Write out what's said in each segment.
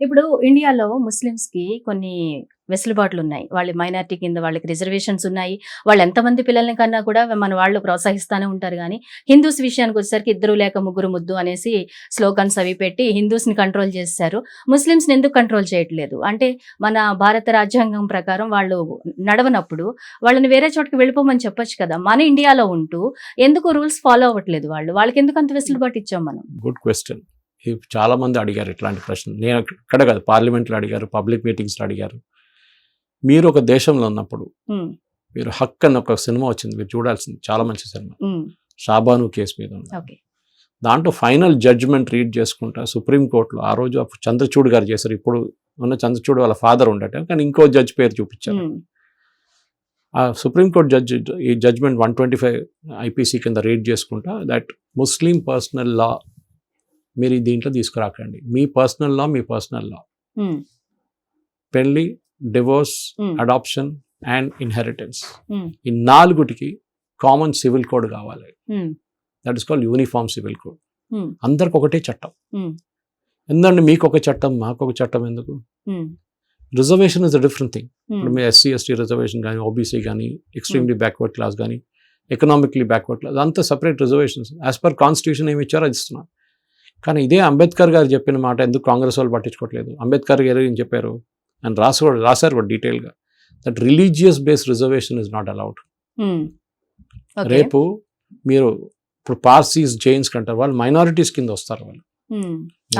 ఇప్పుడు ఇండియాలో ముస్లిమ్స్కి కొన్ని వెసులుబాట్లు ఉన్నాయి వాళ్ళ మైనారిటీ కింద వాళ్ళకి రిజర్వేషన్స్ ఉన్నాయి. వాళ్ళు ఎంతమంది పిల్లల్ని కన్నా కూడా మన వాళ్ళు ప్రోత్సహిస్తానే ఉంటారు కానీ హిందూస్ విషయానికి వచ్చేసరికి ఇద్దరు లేక ముగ్గురు ముద్దు అనేసి స్లోగన్స్ అవి పెట్టి హిందూస్ని కంట్రోల్ చేశారు. ముస్లిమ్స్ని ఎందుకు కంట్రోల్ చేయట్లేదు? అంటే మన భారత రాజ్యాంగం ప్రకారం వాళ్ళు నడవనప్పుడు వాళ్ళని వేరే చోటుకి వెళ్ళిపోమని చెప్పొచ్చు కదా. మన ఇండియాలో ఉంటూ ఎందుకు రూల్స్ ఫాలో అవ్వట్లేదు వాళ్ళు? వాళ్ళకి ఎందుకు అంత వెసులుబాటు ఇచ్చాం మనం? గుడ్ క్వశ్చన్ చాలా మంది అడిగారు ఇట్లాంటి ప్రశ్న నేను ఇక్కడ కాదు పార్లమెంట్లో అడిగారు పబ్లిక్ మీటింగ్స్లో అడిగారు. మీరు ఒక దేశంలో ఉన్నప్పుడు మీరు హక్ అని ఒక సినిమా వచ్చింది మీరు చూడాల్సింది. చాలా మంచి సినిమా. షాబాను కేసు మీద దాంట్లో ఫైనల్ జడ్జ్మెంట్ రీడ్ చేసుకుంటా సుప్రీంకోర్టులో ఆ రోజు అప్పుడు చంద్రచూడ్ గారు చేశారు. ఇప్పుడు ఉన్న చంద్రచూడ్ వాళ్ళ ఫాదర్ ఉండట కానీ ఇంకో జడ్జ్ పేరు చూపించారు. ఆ సుప్రీంకోర్టు జడ్జి ఈ judgment one twenty five IPC కింద రీడ్ చేసుకుంటా దట్ ముస్లిం పర్సనల్ లా మీరు దీంట్లో తీసుకురాకండి. మీ పర్సనల్ లా మీ పర్సనల్ లా పెళ్ళి డివోర్స్ అడాప్షన్ అండ్ ఇన్హెరిటెన్స్ ఈ నాలుగుటికి కామన్ సివిల్ కోడ్ కావాలి. That is called uniform civil code అందరికి ఒకటే చట్టం. ఉమ్, ఎందుకంటే మీకు ఒక చట్టం మాకు ఒక చట్టం ఎందుకు? Reservation is a different thing ఇప్పుడు మీ ఎస్సీ ఎస్టీ రిజర్వేషన్ కానీ ఓబీసీ కానీ ఎక్స్ట్రీమ్లీ బ్యాక్వర్డ్ క్లాస్ కానీ ఎకనామిక్లీ బ్యాక్వర్డ్ క్లాస్ అంతా separate reservations as per constitution ఏమి ఇచ్చారో అది ఇస్తున్నారు కానీ ఇదే అంబేద్కర్ గారు చెప్పిన మాట ఎందుకు కాంగ్రెస్ వాళ్ళు పట్టించుకోవట్లేదు? అంబేద్కర్ గారు ఏం చెప్పారు? అని రాసు కూడా రాశారు కూడా డీటెయిల్గా. That religious based reservation is not allowed. రేపు మీరు ఇప్పుడు పార్సీస్ జైన్స్ కంటారు వాళ్ళు మైనారిటీస్ కింద వస్తారు వాళ్ళు.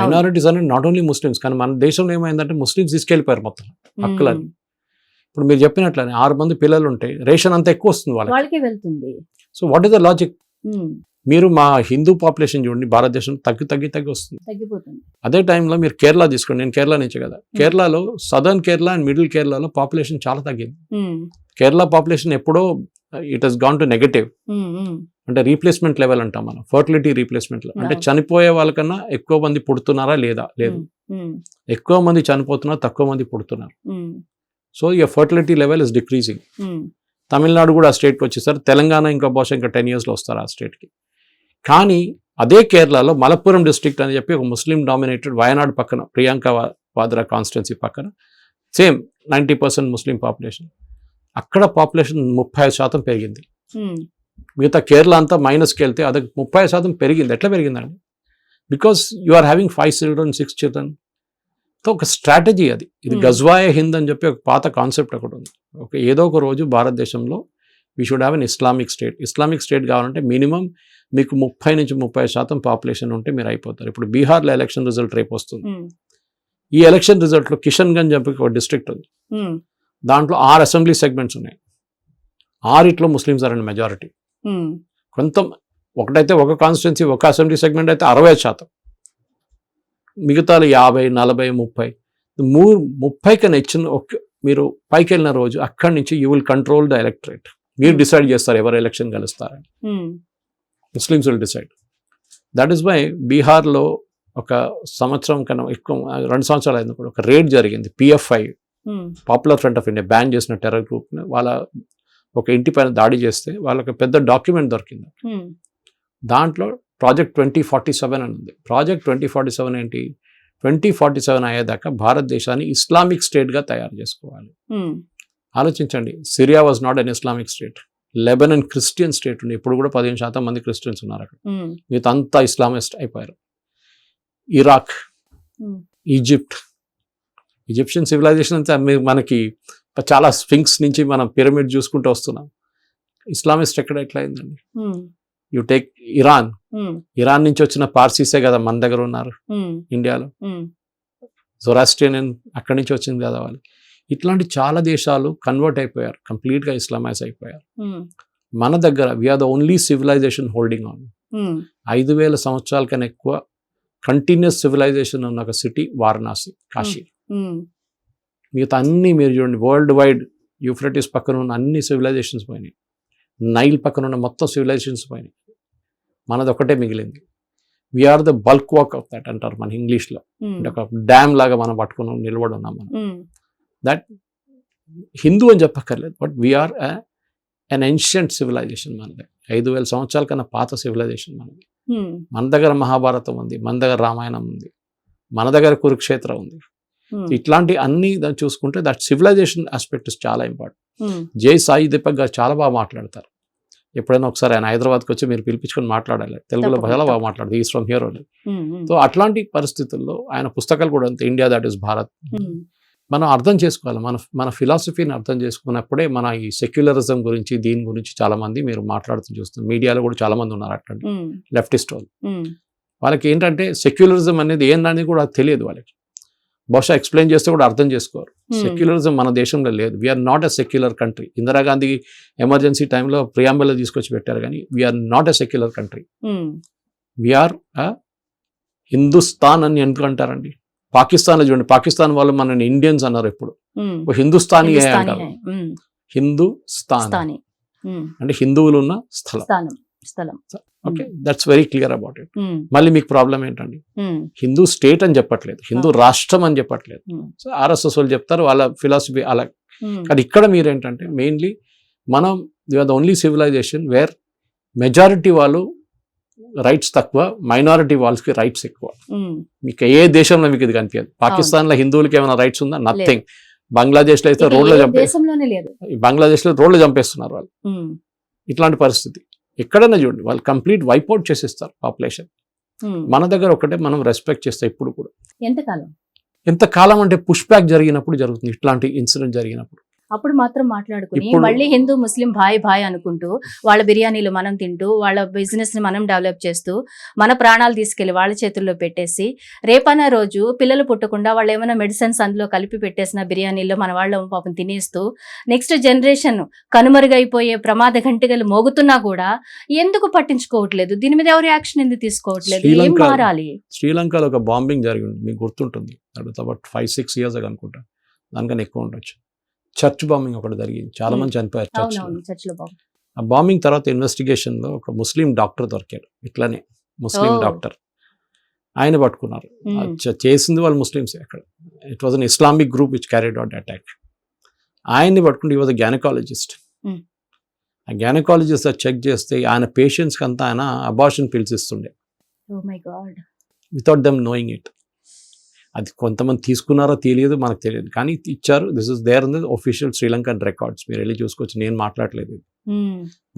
మైనారిటీస్ అనేది నాట్ ఓన్లీ ముస్లిమ్స్ కానీ మన దేశంలో ఏమైందంటే ముస్లిమ్స్ తీసుకెళ్ళిపోయారు మొత్తం హక్కులని. ఇప్పుడు మీరు చెప్పినట్లనే ఆరు మంది పిల్లలు ఉంటే రేషన్ అంతా ఎక్కువ వస్తుంది వాళ్ళకి. So what is the logic మీరు మా హిందూ పాపులేషన్ చూడండి భారతదేశం తగ్గి తగ్గి తగ్గి వస్తుంది. తగ్గిపోతుంది. అదే టైంలో మీరు కేరళ తీసుకోండి నేను కేరళ నుంచే కదా. కేరళలో సదర్న్ కేరళ అండ్ మిడిల్ కేరళలో పాపులేషన్ చాలా తగ్గింది. కేరళ పాపులేషన్ ఎప్పుడో it has gone to negative అంటే రీప్లేస్మెంట్ లెవెల్ అంటాం మనం ఫర్టిలిటీ రీప్లేస్మెంట్ అంటే. చనిపోయే వాళ్ళకన్నా ఎక్కువ మంది పుడుతున్నారా లేదా? లేదు. ఎక్కువ మంది చనిపోతున్నారు తక్కువ మంది పుడుతున్నారు. సో ఈ fertility level is decreasing Tamil Nadu కూడా ఆ స్టేట్కి వచ్చేసారు. తెలంగాణ ఇంకా బహుశా ఇంకా టెన్ ఇయర్స్లో వస్తారు ఆ స్టేట్కి కానీ అదే కేరళలో మలప్పురం డిస్ట్రిక్ట్ అని చెప్పి ఒక ముస్లిం డామినేటెడ్ వయనాడు పక్కన ప్రియాంక వాద్రా కాన్స్టిట్యున్సీ పక్కన same ninety percent Muslim population. అక్కడ పాపులేషన్ ముప్పై శాతం పెరిగింది. మిగతా కేరళ అంతా మైనస్కి వెళ్తే అది ముప్పై శాతం పెరిగింది. ఎట్లా పెరిగిందండి? Because you are having five children six children. So ఒక స్ట్రాటజీ అది. ఇది. గజ్వాయ హింద్ అని చెప్పి ఒక పాత కాన్సెప్ట్ ఒకటి ఉంది. ఒక ఏదో ఒక రోజు భారతదేశంలో we should have an Islamic state Islamic state కావాలంటే మినిమం మీకు ముప్పై నుంచి ముప్పై శాతం పాపులేషన్ ఉంటే మీరు అయిపోతారు. ఇప్పుడు బీహార్లో ఎలక్షన్ రిజల్ట్ రేపు వస్తుంది. ఉమ్, ఈ ఎలక్షన్ రిజల్ట్లో కిషన్ గంజ్ చెప్పి ఒక డిస్ట్రిక్ట్ ఉంది. ఉమ్, దాంట్లో ఆరు అసెంబ్లీ సెగ్మెంట్స్ ఉన్నాయి. ఆరిట్లో Muslims are and majority um, కొంత ఒకటైతే ఒక కాన్స్టిట్యున్సీ ఒక అసెంబ్లీ సెగ్మెంట్ అయితే అరవై శాతం. మిగతాలు యాభై నలభై ముప్పై. మూ ముప్పై కన్నా ఇచ్చిన ఒక మీరు పైకి వెళ్ళిన రోజు అక్కడి నుంచి you will control the electorate మీరు Hmm. డిసైడ్ చేస్తారు ఎవరు ఎలక్షన్ గెలుస్తారని. ఉమ్, Muslims will decide. That is why బీహార్లో ఒక సంవత్సరం కన్నా ఎక్కువ రెండు సంవత్సరాలు అయింది ఒక రేడ్ జరిగింది PFI popular front of India ban చేసిన టెర్రర్ గ్రూప్ని వాళ్ళ ఒక ఇంటి పైన దాడి చేస్తే వాళ్ళకి పెద్ద డాక్యుమెంట్ దొరికింది. ఉమ్, దాంట్లో ప్రాజెక్ట్ ట్వంటీ ఫార్టీ సెవెన్ అని ఉంది. ప్రాజెక్ట్ ట్వంటీ ఫార్టీ సెవెన్ ఏంటి? ట్వంటీ ఫార్టీ సెవెన్ అయ్యేదాకా భారతదేశాన్ని ఇస్లామిక్ స్టేట్గా తయారు చేసుకోవాలి. ఉమ్, ఆలోచించండి. Syria was not an Islamic state Lebanon and Christian state ఉంది. ఇప్పుడు కూడా పదిహేను శాతం మంది క్రిస్టియన్స్ ఉన్నారు అక్కడ. ఉమ్, మిగతా అంతా ఇస్లామిస్ట్ అయిపోయారు. Iraq um, Egypt Egyptian civilization అంతా మనకి చాలా స్ఫింక్స్ నుంచి మనం పిరమిడ్ చూసుకుంటూ వస్తున్నాం. ఇస్లామిస్ట్ ఎక్కడ ఎట్లా అయిందండి? యు టేక్ ఇరాన్ ఇరాన్ నుంచి వచ్చిన పార్సీసే కదా మన దగ్గర ఉన్నారు? ఇండియాలో ఉమ్, జొరాస్ట్రియన్ అక్కడి నుంచి వచ్చింది కదా వాళ్ళు. ఇట్లాంటి చాలా దేశాలు కన్వర్ట్ అయిపోయారు కంప్లీట్గా ఇస్లామైజ్ అయిపోయారు. ఉమ్, మన దగ్గర we are the only civilization holding on ఐదు వేల సంవత్సరాల కన్నా ఎక్కువ కంటిన్యూస్ సివిలైజేషన్ ఉన్న ఒక సిటీ వారణాసి కాశీ. ఉమ్, మిగతా అన్ని మీరు చూడండి వరల్డ్ వైడ్ యూఫ్రటిస్ పక్కన ఉన్న అన్ని సివిలైజేషన్స్ పోయినాయి. నైల్ పక్కన ఉన్న మొత్తం సివిలైజేషన్స్ పోయినాయి. మనది ఒకటే మిగిలింది. We are the bulwark of that అంటారు మన ఇంగ్లీష్లో. అంటే ఒక డ్యామ్ లాగా మనం పట్టుకుని నిలబడి ఉన్నాం మనం. దట్ హిందూ అని చెప్పక్కర్లేదు but we are an ancient civilization మనది. ఐదు వేల సంవత్సరాల కన్నా పాత సివిలైజేషన్ మనది. ఉమ్, మన దగ్గర మహాభారతం ఉంది మన దగ్గర రామాయణం ఉంది మన దగ్గర కురుక్షేత్రం ఉంది. ఉమ్, ఇట్లాంటి అన్ని దాన్ని చూసుకుంటే దట్ సివిలైజేషన్ ఆస్పెక్ట్ చాలా ఇంపార్టెంట్ ఉమ్, జై సాయి దీపక్ గారు చాలా బాగా మాట్లాడతారు. ఎప్పుడైనా ఒకసారి ఆయన హైదరాబాద్కి వచ్చి మీరు పిలిపించుకొని మాట్లాడాలి. తెలుగులో చాలా బాగా. మాట్లాడదు is from here only um, um, so అట్లాంటి పరిస్థితుల్లో ఆయన పుస్తకాలు కూడా అంతే. ఇండియా దట్ ఈస్ భారత్ మనం అర్థం చేసుకోవాలి. మన మన ఫిలాసఫీని అర్థం చేసుకున్నప్పుడే మన ఈ సెక్యులరిజం గురించి దీని గురించి చాలా మంది మీరు మాట్లాడుతూ చూస్తారు మీడియాలో కూడా చాలా మంది ఉన్నారు అట్లాంటి లెఫ్టిస్ట్ వాళ్ళు. వాళ్ళకి ఏంటంటే సెక్యులరిజం అనేది ఏంటనేది కూడా తెలియదు వాళ్ళకి. బహుశా ఎక్స్ప్లెయిన్ చేస్తే కూడా అర్థం చేసుకోరు. సెక్యులరిజం మన దేశంలో లేదు. We are not a secular country Indira Gandhi emergency టైంలో ప్రియాంబుల్ తీసుకొచ్చి పెట్టారు కానీ we are not a secular country we are Hindustan అని ఎందుకు అంటారండి? పాకిస్తాన్లో చూడండి పాకిస్తాన్ వాళ్ళు మనని ఇండియన్స్ అన్నారు ఓ హిందుస్థానీ అంటారు? హిందుస్థాన్. అంటే హిందువులు ఉన్న స్థలం స్థలం. Okay that's very clear about it మళ్ళీ మీకు ప్రాబ్లం ఏంటండి? హిందూ స్టేట్ అని చెప్పట్లేదు హిందూ రాష్ట్రం అని చెప్పట్లేదు. సో ఆర్ఎస్ఎస్ వాళ్ళు చెప్తారు వాళ్ళ ఫిలాసఫీ అలా. కానీ ఇక్కడ మీరేంటంటే మెయిన్లీ మనం the only civilization where majority వాళ్ళు రైట్స్ తక్కువ మైనారిటీ వాళ్ళకి రైట్స్ ఎక్కువ. మీకు ఏ దేశంలో మీకు ఇది కనిపించదు. పాకిస్తాన్లో హిందువులకి ఏమైనా రైట్స్ ఉందా? నథింగ్ బంగ్లాదేశ్లో అయితే ఇక రోడ్లో ఏ చంపే దేశంలోనే లేదు. బంగ్లాదేశ్లో రోడ్లు చంపేస్తున్నారు వాళ్ళు. ఇట్లాంటి పరిస్థితి. ఎక్కడైనా చూడండి వాళ్ళు కంప్లీట్ వైపౌట్ చేసేస్తారు పాపులేషన్. మన దగ్గర ఒకటే మనం రెస్పెక్ట్ చేస్తాం ఇప్పుడు కూడా. ఎంతకాలం? ఎంత కాలం అంటే పుష్ బ్యాక్ జరిగినప్పుడు జరుగుతుంది ఇట్లాంటి ఇన్సిడెంట్ జరిగినప్పుడు. అప్పుడు మాత్రం మాట్లాడుకుని మళ్ళీ హిందూ ముస్లిం భాయ్ భాయ్ అనుకుంటూ వాళ్ళ బిర్యానీలు మనం తింటూ వాళ్ళ బిజినెస్ని మనం డెవలప్ చేస్తూ మన ప్రాణాలు తీసుకెళ్ళి వాళ్ళ చేతుల్లో పెట్టేసి రేపన్న రోజు పిల్లలు పుట్టకుండా వాళ్ళు ఏమైనా మెడిసిన్స్ అందులో కలిపి పెట్టేసిన బిర్యానీలో మన వాళ్ళ పాపం తినేస్తూ నెక్స్ట్ జనరేషన్ కనుమరుగైపోయే ప్రమాద గంటికలు మోగుతున్నా కూడా ఎందుకు పట్టించుకోవట్లేదు? దీని మీద ఎవరు యాక్షన్ ఎందుకు తీసుకోవట్లేదు? ఏం మారాలి? శ్రీలంకలో ఒక బాంబింగ్ జరిగింది మీకు గుర్తుంటుంది. ఫైవ్ సిక్స్ ఇయర్స్ అనుకుంటా. దానికన్నా ఎక్కువ ఉండొచ్చు. చర్చ్ బాంబింగ్ ఒకటి జరిగింది. చాలా మంది చనిపోయారు చర్చ్ ఆ బాంబింగ్ తర్వాత ఇన్వెస్టిగేషన్లో ఒక ముస్లిం డాక్టర్ దొరికాడు. ఇట్లానే ముస్లిం. డాక్టర్. ఆయన పట్టుకున్నారు. చేసింది వాళ్ళు ముస్లిమ్స్ అక్కడ. It was an Islamic group which carried out attack ఆయన్ని పట్టుకుంటే ఈ వాజ్ గ్యానకాలజిస్ట్. ఆ గ్యానకాలజిస్ట్ చెక్ చేస్తే ఆయన పేషెంట్స్కి అంతా ఆయన abortion got without them knowing it అది కొంతమంది తీసుకున్నారో తెలియదు మనకు తెలియదు. కానీ ఇచ్చారు. This is there in the official Sri Lankan records మీరు వెళ్ళి చూసుకోవచ్చు. నేను మాట్లాడలేదు ఇది.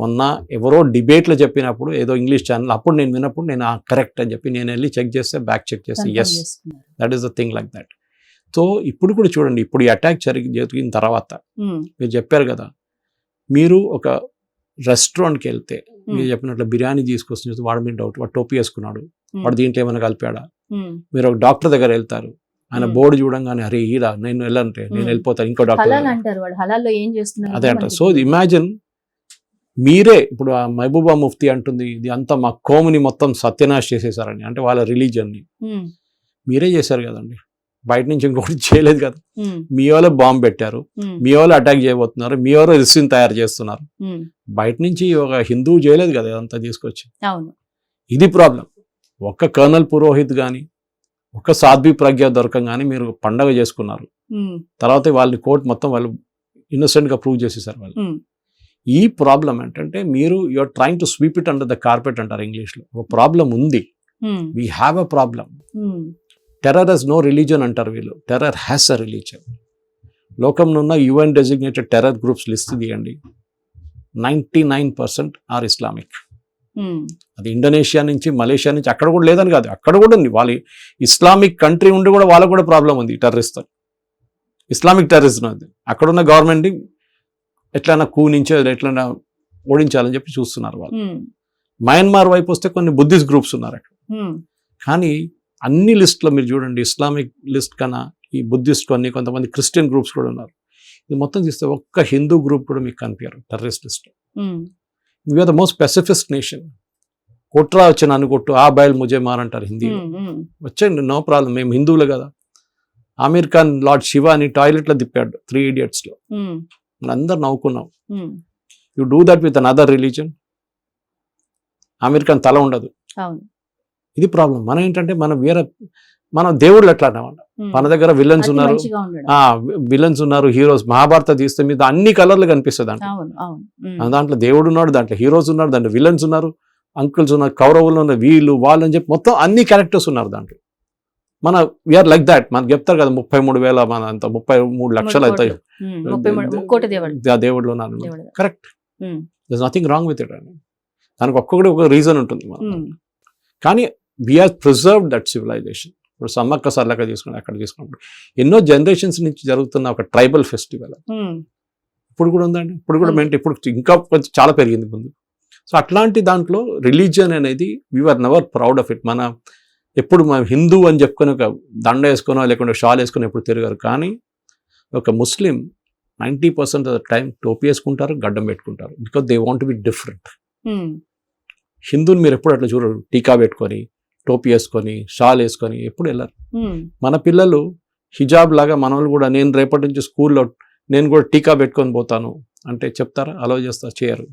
మొన్న ఎవరో డిబేట్లో చెప్పినప్పుడు ఏదో ఇంగ్లీష్ ఛానల్ అప్పుడు నేను విన్నప్పుడు నేను కరెక్ట్ అని చెప్పి నేను వెళ్ళి చెక్ చేస్తే బ్యాక్ చెక్ చేస్తే yes that is the thing like that so ఇప్పుడు కూడా చూడండి. ఇప్పుడు ఈ అటాక్ జరిగి జరిగిన తర్వాత మీరు చెప్పారు కదా. మీరు ఒక రెస్టారెంట్కి వెళ్తే మీరు చెప్పినట్లు బిర్యానీ తీసుకొచ్చిన చూస్తే వాడు మీరు డౌట్ వాడు టోపీ వేసుకున్నాడు. వాడు దీంట్లో ఏమైనా కలిపాడా? మీరు ఒక డాక్టర్ దగ్గర వెళ్తారు. ఆయన. బోర్డు చూడంగానే అరే ఈరా నేను వెళ్ళంటే నేను. వెళ్ళిపోతాను ఇంకో డాక్టర్ హలాల్ దగ్గర. అంటారు వాడు. హలాల్లో ఏం చేస్తున్నారు? అదే అంటారు. సో ఇమాజిన్ మీరే ఇప్పుడు ఆ మహబూబా ముఫ్తీ అంటుంది ఇది అంతా మా కోముని మొత్తం సత్యనాశ్ చేసేసారని అంటే వాళ్ళ రిలీజియన్ని. ఉమ్, మీరే చేశారు కదండి. బయట నుంచి ఇంకొకటి చేయలేదు కదా. మీ వాళ్ళు బాంబు పెట్టారు. మీ వాళ్ళు అటాక్ చేయబోతున్నారు. మీ వాళ్ళు రిసిన్ తయారు చేస్తున్నారు. బయట నుంచి ఒక హిందువు చేయలేదు కదా ఇదంతా తీసుకొచ్చి. ఇది ప్రాబ్లం. ఒక్క కర్నల్ పురోహిత్ కానీ ఒక్క సాధ్వి ప్రజ్ఞ దొరకంగానే మీరు పండగ చేసుకున్నారు. తర్వాత వాళ్ళని కోర్టు మొత్తం వాళ్ళు innocent గా ప్రూవ్ చేసేసారు వాళ్ళు. ఈ ప్రాబ్లం ఏంటంటే మీరు you are trying to sweep it under the carpet అంటారు ఇంగ్లీష్లో. ఒక ప్రాబ్లం ఉంది. We have a problem terror has no religion అంటారు వీళ్ళు. టెర్రర్ హ్యాస్ అ రిలీజన్ లోకంలో ఉన్న UN designated terror groups list తీయండి. Ninety nine percent are Islamic అది ఇండోనేషియా నుంచి మలేషియా నుంచి అక్కడ కూడా లేదని కాదు. అక్కడ కూడా ఉంది. వాళ్ళ ఇస్లామిక్ కంట్రీ ఉండి కూడా వాళ్ళకు కూడా ప్రాబ్లం ఉంది టెర్రరిస్ట్ ఇస్లామిక్ టెర్రరిజం అది. అక్కడ ఉన్న గవర్నమెంట్ ఎట్లైనా కూ నుంచో ఎట్లైనా ఓడించాలని చెప్పి చూస్తున్నారు వాళ్ళు. మయన్మార్ వైపు వస్తే కొన్ని బుద్ధిస్ట్ గ్రూప్స్ ఉన్నారు అక్కడ. కానీ అన్ని లిస్ట్లో మీరు చూడండి ఇస్లామిక్ లిస్ట్ కన్నా ఈ బుద్ధిస్ట్ కొన్ని కొంతమంది క్రిస్టియన్ గ్రూప్స్ కూడా ఉన్నారు. ఇది మొత్తం చూస్తే ఒక్క హిందూ గ్రూప్ కూడా మీకు కనిపించారు terrorist list we are the most pacifist nation కొట్రా వచ్చి నన్ను కొట్టు ఆ బయలు ముజే మారంటారు హిందీలో. వచ్చండి నో ప్రాబ్లం మేము హిందువులే కదా. ఆమీర్ ఖాన్ లార్డ్ శివ అని టాయిలెట్లో తిప్పాడు త్రీ ఇడియట్స్లో అందరు నవ్వుకున్నాం. You do that with another religion Aamir Khan తల ఉండదు. ఇది ప్రాబ్లం. మనం ఏంటంటే మనం వేరే మనం దేవుళ్ళు ఎట్లా అన్నమాట? మన దగ్గర విలన్స్ ఉన్నారు. విలన్స్ ఉన్నారు హీరోస్ మహాభారత తీస్తే మీద అన్ని కలర్లు కనిపిస్తుంది ఉమ్, దాంట్లో దేవుడు ఉన్నాడు దాంట్లో హీరోస్ ఉన్నారు దాంట్లో విలన్స్ ఉన్నారు అంకుల్స్ ఉన్నారు కౌరవులు ఉన్నారు వీళ్ళు వాళ్ళు అని చెప్పి మొత్తం అన్ని క్యారెక్టర్స్ ఉన్నారు దాంట్లో. మన వీఆర్ లైక్ దాట్ మనకు చెప్తారు కదా ముప్పై మూడు వేల మన అంత ముప్పై మూడు లక్షలు అవుతాయి. దేవుడు. దేవుళ్ళు ఉన్నారు correct there's nothing wrong with it అండి దానికి ఒక్కొక్కటి ఒక రీజన్ ఉంటుంది మన. కానీ వీఆర్ ప్రిజర్వ్ దట్ సివిలైజేషన్ ఇప్పుడు సమ్మక్క సర్లక తీసుకుని అక్కడ తీసుకున్నప్పుడు. ఎన్నో జనరేషన్స్ నుంచి జరుగుతున్న ఒక ట్రైబల్ ఫెస్టివల్ ఇప్పుడు కూడా ఉందండి. ఇప్పుడు కూడా. మెయింట్ ఇప్పుడు ఇంకా కొంచెం చాలా పెరిగింది ముందు. సో అట్లాంటి దాంట్లో రిలీజియన్ అనేది we are never proud of it మన ఎప్పుడు మనం హిందూ అని చెప్పుకొని ఒక దండ వేసుకునో లేకుంటే షాల్ వేసుకుని ఎప్పుడు తిరగారు. కానీ ఒక Muslim ninety percent of the time టోపీ వేసుకుంటారు గడ్డం పెట్టుకుంటారు. Because they want be different um, హిందువుని మీరు ఎప్పుడు అట్లా చూడరు. టీకా పెట్టుకొని టోపీ వేసుకొని షాల్ వేసుకొని ఎప్పుడు వెళ్ళరు. మన పిల్లలు హిజాబ్ లాగా మన కూడా నేను రేపటి నుంచి స్కూల్లో నేను కూడా టీకా పెట్టుకొని పోతాను అంటే చెప్తారా? అలౌ చేస్తారు చేయరు.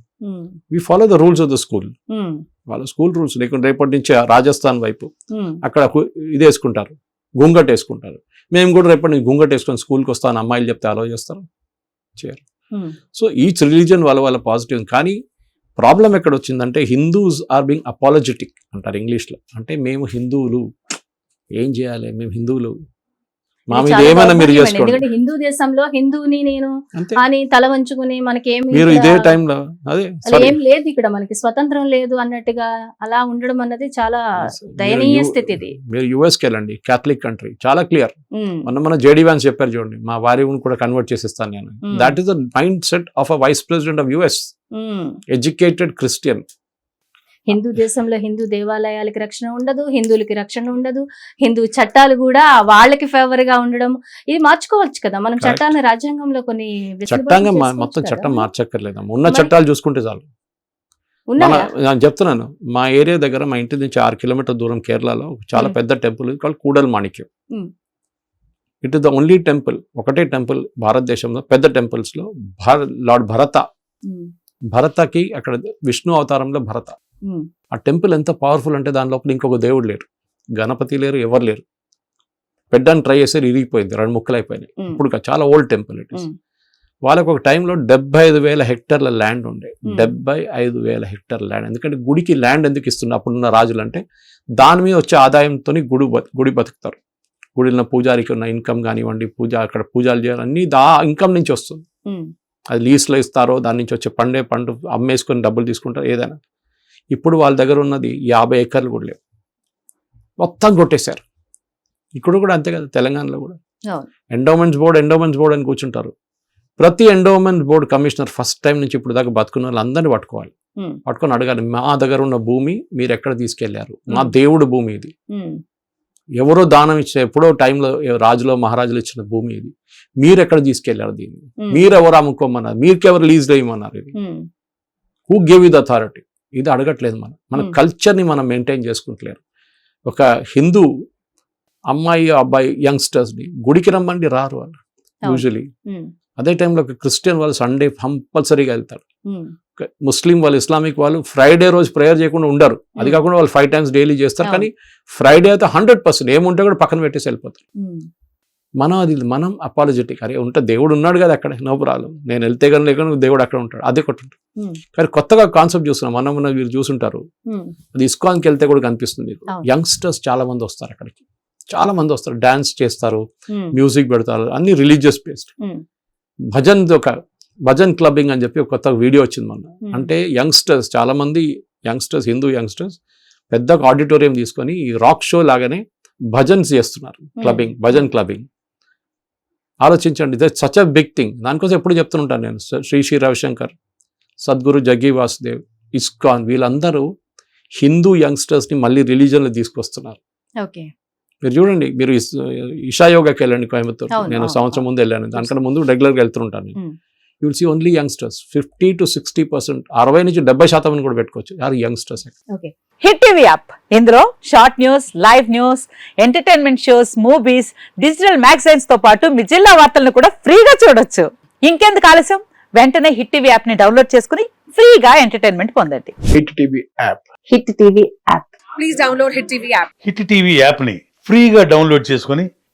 We follow the rules of the school వాళ్ళ స్కూల్ రూల్స్ లేకుంటే రేపటి నుంచి రాజస్థాన్ వైపు అక్కడ ఇది వేసుకుంటారు. గుంగట్ వేసుకుంటారు. మేము కూడా రేపటి నుంచి గుంగట్ వేసుకొని స్కూల్కి వస్తాను అమ్మాయిలు చెప్తే అలౌ చేస్తారు. ఉమ్, సో ఈచ్ రిలీజన్ వాళ్ళ వాళ్ళ పాజిటివ్. కానీ ప్రాబ్లం ఎక్కడ వచ్చిందంటే హిందూస్ ఆర్ బీయింగ్ అపాలజెటిక్ అంటారు ఇంగ్లీష్లో. అంటే మేము హిందువులు. ఏం చేయాలి? మేము హిందువులు. మా మీద ఏమైనా మీరు. చేసుకోండి. హిందూ దేశంలో హిందూని నేను అని తల వంచుకుని మీరు ఇక్కడ- ఇదే టైంలో అదే. ఏం లేదు ఇక్కడ మనకి స్వతంత్రం లేదు అన్నట్టుగా అలా ఉండడం అన్నది చాలా దయనీయ స్థితి ఇది. మీరు యుఎస్కి వెళ్ళండి క్యాథలిక్ కంట్రీ. చాలా క్లియర్. మొన్న మన జేడీ వ్యాన్స్ చెప్పారు చూడండి మా వారిని కూడా కన్వర్ట్ చేసిస్తాను నేను. That is the mind set of a vice president of US. Educated Christian Hindu దేశంలో హిందూ దేవాలయాలకి రక్షణ ఉండదు హిందువులకి రక్షణ ఉండదు హిందూ చట్టాలు కూడా వాళ్ళకి ఫేవర్గా ఉండడం ఇది మార్చుకోవచ్చు కదా. మనం. చట్టాలను రాజ్యాంగంలో కొన్ని చట్టంగా మొత్తం. చట్టం మార్చక్కర్లేదమ్మా. ఉన్న చట్టాలు చూసుకుంటే చాలు. నేను చెప్తున్నాను. మా ఏరియా దగ్గర మా ఇంటి నుంచి ఆరు కిలోమీటర్ దూరం కేరళలో చాలా Hmm. పెద్ద temple called Koodal Manikyam. Hmm. It is the only temple ఒకటే టెంపుల్ భారతదేశంలో పెద్ద temples లో భార లార్డ్ భరత ఉమ్, భరతకి అక్కడ విష్ణు అవతారంలో భరత. ఆ టెంపుల్ ఎంత పవర్ఫుల్ అంటే దాని లోపల ఇంకొక దేవుడు లేరు గణపతి లేరు ఎవరు లేరు. పెట్టడానికి ట్రై చేసారు ఇరిగిపోయింది రెండు ముక్కలు అయిపోయినాయి ఇప్పుడు చాలా ఓల్డ్ టెంపుల్ ఇట్ ఉమ్, వాళ్ళకి ఒక టైంలో డెబ్బై ఐదు వేల హెక్టర్ల ల్యాండ్ ఉండే. డెబ్బై ఐదు వేల హెక్టర్ ల్యాండ్. ఎందుకంటే గుడికి ల్యాండ్ ఎందుకు ఇస్తున్నారు అప్పుడున్న రాజులు అంటే దాని మీద వచ్చే ఆదాయంతో గుడి గుడి బతుకుతారు. గుడిలో పూజారికి ఉన్న ఇన్కమ్ కానివ్వండి పూజ అక్కడ పూజలు చేయాలి అన్ని దా ఇన్కమ్ నుంచి వస్తుంది. అది లీస్లో ఇస్తారో దాని నుంచి వచ్చే పండే పండు అమ్మేసుకొని డబ్బులు తీసుకుంటారు ఏదైనా. ఇప్పుడు వాళ్ళ దగ్గర ఉన్నది యాభై ఎకర్లు కూడా లేవు. మొత్తం కొట్టేశారు. ఇక్కడ కూడా అంతే కదా తెలంగాణలో కూడా. ఎండోమెంట్స్ బోర్డ్ ఎండోమెంట్స్ బోర్డ్ అని కూర్చుంటారు. ప్రతి endowment board commissioner first time నుంచి ఇప్పుడు దాకా బతుకున్న వాళ్ళందరినీ పట్టుకోవాలి. ఉమ్, పట్టుకొని అడగాలి మా దగ్గర ఉన్న భూమి మీరు ఎక్కడ తీసుకెళ్ళారు? మా. దేవుడు భూమి ఇది. ఎవరో దానం ఇచ్చే ఎప్పుడో టైంలో రాజులో మహారాజులు ఇచ్చిన భూమి ఇది. మీరు ఎక్కడ తీసుకెళ్ళారు దీన్ని? ఎవరు అమ్ముకోమన్నారు? మీకెవరు లీజ్ వేయమన్నారు ఇది? Who gave you the authority ఇది అడగట్లేదు మనం. మన Hmm. కల్చర్ని మనం మెయింటైన్ చేసుకుంటలేరు. ఒక హిందూ అమ్మాయి అబ్బాయి యంగ్స్టర్స్ని గుడికి రమ్మండి రారు వాళ్ళు. యూజువలీ ఉమ్, అదే టైంలో ఒక క్రిస్టియన్ వాళ్ళు సండే కంపల్సరీగా వెళ్తారు. ముస్లిం వాళ్ళు ఇస్లామిక్ వాళ్ళు ఫ్రైడే రోజు ప్రేయర్ చేయకుండా ఉండరు. అది Hmm. కాకుండా వాళ్ళు ఫైవ్ టైమ్స్ డైలీ చేస్తారు. కానీ ఫ్రైడే అయితే హండ్రెడ్ పర్సెంట్ ఏముంటే కూడా పక్కన పెట్టేసి వెళ్ళిపోతారు. ఉమ్, మనం అది మనం అపాలజెటిక్ అరే ఉంటే దేవుడు ఉన్నాడు కదా అక్కడ నో ప్రాబ్లం నేను వెళ్తే కానీ లేకుండా దేవుడు అక్కడ ఉంటాడు. అదే కొట్టు కానీ కొత్తగా కాన్సెప్ట్ చూస్తున్నాం. మనం ఉన్న మీరు చూసుంటారు. అది ఇస్కాన్కి వెళ్తే కూడా కనిపిస్తుంది మీకు. యంగ్స్టర్స్ చాలా మంది వస్తారు అక్కడికి. చాలా మంది వస్తారు. డాన్స్ చేస్తారు. మ్యూజిక్ పెడతారు. అన్ని రిలీజియస్ బేస్డ్. భజన్ ఒక భజన్ క్లబ్బింగ్ అని చెప్పి ఒక కొత్త వీడియో వచ్చింది మొన్న. అంటే యంగ్స్టర్స్ చాలా మంది యంగ్స్టర్స్ హిందూ యంగ్స్టర్స్ పెద్ద ఆడిటోరియం తీసుకొని ఈ రాక్ షో లాగానే భజన్స్ చేస్తున్నారు క్లబ్బింగ్ భజన్ క్లబ్బింగ్. ఆలోచించండి ఇదే సచ్ అ బిగ్ థింగ్ దానికోసం ఎప్పుడు చెప్తుంటాను నేను శ్రీ శ్రీ రవిశంకర్ సద్గురు జగ్గి వాసుదేవ్ ఇస్కాన్ వీళ్ళందరూ హిందూ యంగ్స్టర్స్ని మళ్ళీ రిలీజన్లో తీసుకొస్తున్నారు. ఓకే. మీరు చూడండి మీరు ఇస్- ఇషా యోగాకి వెళ్ళండి కోయంబత్తూర్ నేను సంవత్సరం ముందు వెళ్ళాను దానికన్నా ముందు రెగ్యులర్గా వెళ్తుంటాను. You will see only youngsters fifty to sixty percent అరవై నుంచి డెబ్బై శాతం అని కూడా పెట్టుకోవచ్చు. Are youngsters okay Hit TV app ఇందులో short news live news entertainment shows movies digital మ్యాగజైన్స్తో పాటు మీ జిల్లా వార్తలను కూడా ఫ్రీగా చూడొచ్చు. ఇంకెందుకు ఆలస్యం? వెంటనే హిట్ టీవీ యాప్ని డౌన్లోడ్ చేసుకుని ఫ్రీగా ఎంటర్టైన్మెంట్ పొందండి. Hit TV app Hit TV app please download Hit TV app. Hit TV యాప్ని ఫ్రీగా డౌన్లోడ్ చేసుకొని